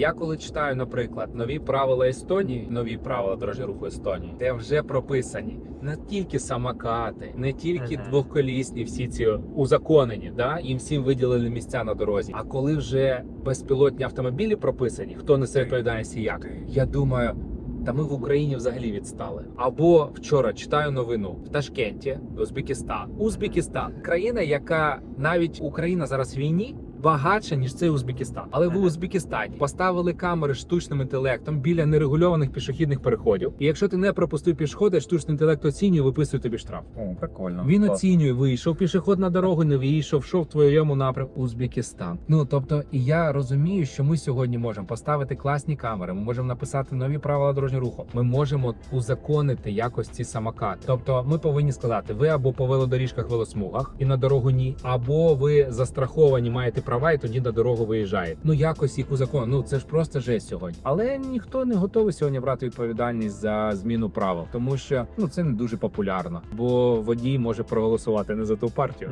Я коли читаю, наприклад, нові правила Естонії, нові правила дорожнього руху Естонії, де вже прописані не тільки самокати, не тільки Мгм. двохколісні, всі ці узаконені, да їм всім виділили місця на дорозі. А коли вже безпілотні автомобілі прописані, хто несе відповідальність і як, я думаю. Та ми в Україні взагалі відстали. Або вчора читаю новину в Ташкенті, Узбекистан. Узбекистан країна, яка навіть Україна зараз в війні. Багатша ніж цей Узбекистан, але в. Узбекистані поставили камери штучним інтелектом біля нерегульованих пішохідних переходів. І якщо ти не пропустив пішохода, штучний інтелект оцінює, виписує тобі штраф. О, прикольно. Він Клас. оцінює, вийшов пішоход на дорогу, не вийшов, йшов в твоєму напрямку Узбекистан. Ну тобто, і я розумію, що ми сьогодні можемо поставити класні камери. Ми можемо написати нові правила дорожнього руху. Ми можемо узаконити якось ці самокати. Тобто, ми повинні сказати: ви або по велодоріжках, велосмугах і на дорогу ні, або ви застраховані, маєте права, і тоді на дорогу виїжджає. Ну якось їх узакон. Ну це ж просто жесть сьогодні. Але ніхто не готовий сьогодні брати відповідальність за зміну правил, тому що ну це не дуже популярно, бо водій може проголосувати не за ту партію.